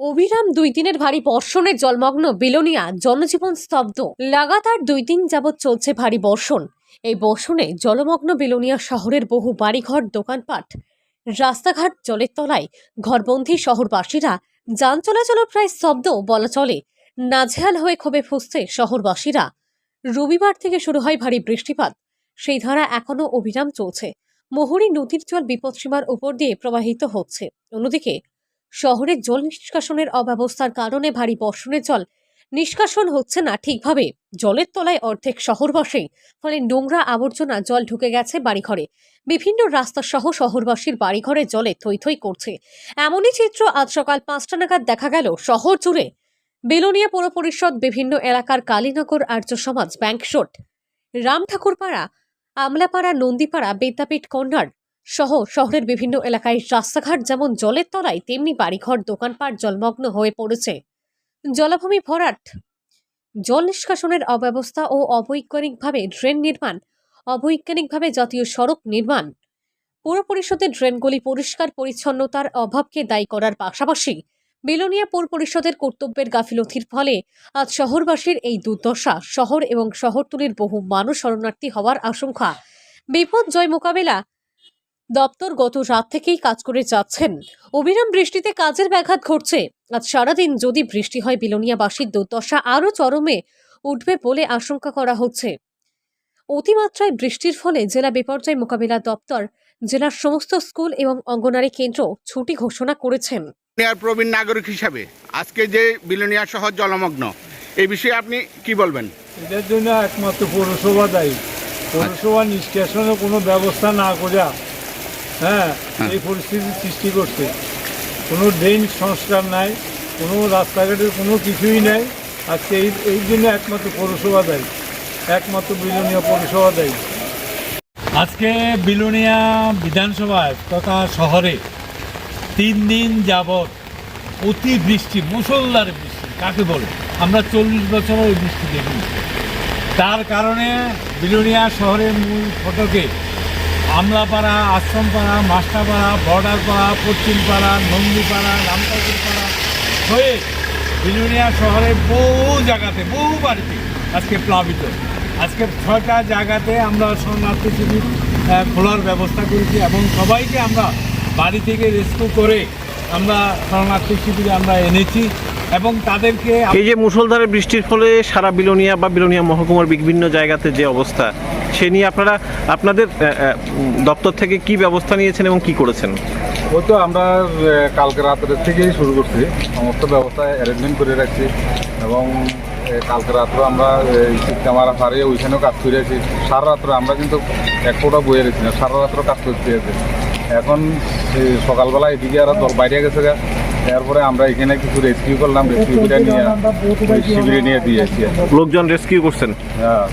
অবিরাম দুই দিনের ভারী বর্ষণে জলমগ্ন বিলোনিয়া জনজীবন স্তব্ধ। লাগাতার দুই দিন যাবৎ চলছে ভারী বর্ষণ। এই বর্ষণে জলমগ্ন বিলোনিয়া শহরের বহু বাড়িঘর, দোকানপাট, রাস্তাঘাট, জলের তলায় ঘরবন্দি শহরবাসীরা যান চলাচলও প্রায় স্তব্ধ বলা চলে। নাজেহাল হয়ে ক্ষোভে ফুসছে শহরবাসীরা। রবিবার থেকে শুরু হয় ভারী বৃষ্টিপাত। সেই ধারা এখনও অবিরাম চলছে। মোহরী নদীর জল বিপদসীমার উপর দিয়ে প্রবাহিত হচ্ছে। অন্যদিকে শহরে জল নিষ্কাশনের অব্যবস্থার কারণে ভারী বর্ষণের জল নিষ্কাশন হচ্ছে না ঠিকভাবে। জলের তলায় অর্ধেক শহর শহরবাসী ফলে নোংরা আবর্জনা জল ঢুকে গেছে বাড়িঘরে। বিভিন্ন রাস্তা সহ শহরবাসীর বাড়িঘরে জলে থই থই করছে। এমনই চিত্র আজ সকাল পাঁচটা নাগাদ দেখা গেল শহর জুড়ে। বেলোনিয়া পৌর পরিষদ বিভিন্ন এলাকার Kalinagar Arya Samaj bank road. Ram Thakurpara Amlapara, Nandipara Vidyapith corner সহ শহরের বিভিন্ন এলাকায় রাস্তাঘাট যেমন জলের তলায়, তেমনি বাড়িঘর, দোকানপাট জলমগ্ন হয়ে পড়েছে। জলাভূমি ভরাট। জল নিষ্কাশনের অব্যবস্থা ও অবৈজ্ঞানিকভাবে ড্রেন নির্মাণ, অবৈজ্ঞানিকভাবে জাতীয় সড়ক নির্মাণ। পৌর পরিষদের ড্রেনগুলি পরিষ্কার পরিচ্ছন্নতার অভাবকে দায়ী করার পাশাপাশি বেলোনিয়া পৌর পরিষদের কর্তব্যের গাফিলতির ফলে আজ শহরবাসীর এই দুর্দশা, শহর এবং শহরতলির বহু মানুষ শরণার্থী হওয়ার আশঙ্কা। বিপর্যয় মোকাবেলা দপ্তর গত রাত থেকেই কাজ করে যাচ্ছেন। অবিরাম বৃষ্টিতে কাজের ব্যাঘাত ঘটছে। আজ সারাদিন যদি বৃষ্টি হয় বিলোনিয়াবাসীর দুর্দশা আরও চরমে উঠবে বলে আশঙ্কা করা হচ্ছে। অতিমাত্রায় বৃষ্টির ফলে জেলা বিপর্যয় মোকাবিলা দপ্তর জেলার সমস্ত স্কুল এবং অঙ্গনারী কেন্দ্র ছুটি ঘোষণা করেছেন। প্রবীণ নাগরিক হিসাবে আজকে যে বিলোনিয়া শহর জলমগ্ন এই বিষয়ে আপনি কি বলবেন? এটার জন্য একমাত্র পৌরসভা দায়ী। পৌরসভা নিষ্কাশনের কোনো ব্যবস্থা না করা হ্যাঁ হ্যাঁ। এই পরিস্থিতির সৃষ্টি করছে। কোনো ড্রেন সংস্কার নাই কোনো রাস্তাঘাটের কোনো কিছুই নাই। আজকে এই এই জন্য একমাত্র পৌরসভা দায়ী একমাত্র বিলোনিয়া পৌরসভা দায়ী। আজকে বিলোনিয়া বিধানসভায় তথা শহরে তিন দিন যাবৎ অতি বৃষ্টি মুসলধার বৃষ্টি কাকে বলে? আমরা চল্লিশ বছরও ওই বৃষ্টি দেখিনি। তার কারণে বিলোনিয়া শহরের মূল ফটকে আমলাপাড়া, আশ্রমপাড়া, মাস্টারপাড়া, বর্ডারপাড়া, পশ্চিমপাড়া, নন্দীপাড়া রামঠাকুরপাড়া হয়ে বিলোনিয়া শহরের বহু জায়গাতে, বহু বাড়িতে আজকে প্লাবিত। আজকে ছয়টা জায়গাতে আমরা শরণার্থী শিবির খোলার ব্যবস্থা করেছি এবং সবাইকে আমরা বাড়ি থেকে রেস্কিউ করে আমরা শরণার্থী শিবিরে আমরা এনেছি এবং তাদেরকে এই যে মুষলধারে বৃষ্টির ফলে সারা বিলোনিয়া বা বিলোনিয়া মহকুমার বিভিন্ন জায়গাতে যে অবস্থা সে নিয়ে আপনারা, আপনাদের দপ্তর থেকে কি ব্যবস্থা নিয়েছেন এবং কি করেছেন? ওই তো আমরা কালকে রাতের থেকেই শুরু করছি। সমস্ত ব্যবস্থা অ্যারেঞ্জমেন্ট করে রাখছি। এবং কালকে রাত্রে আমরা ক্যামেরা হারিয়ে ওইখানেও কাজ করে আছি। সারা রাত্রে আমরা কিন্তু এক ফোটা বইয়ে রেখেছি না, সারা রাত্র কাজ করতে এখন সকালবেলা এদিকে আর বাইরে গেছে এরপরে আমরা এখানে কিছু রেস্কিউ করলাম রেস্কিউ করে নিয়ে শিবিরে নিয়ে দিয়েছি লোকজন রেস্কিউ করছেন? হ্যাঁ।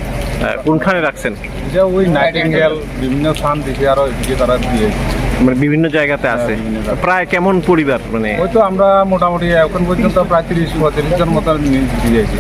কোনখানে রাখছেন? যে ওই নাইটিঙ্গেল বিভিন্ন স্থান দেখে আরও এদিকে তারা দিয়েছে মানে বিভিন্ন জায়গাতে আছে। হ্যাঁ। প্রায় কেমন পরিবার মানে? ওই তো আমরা মোটামুটি এখন পর্যন্ত প্রায় তিরিশ পঁয়ত্রিশ জন মতো নিয়ে দিয়েছি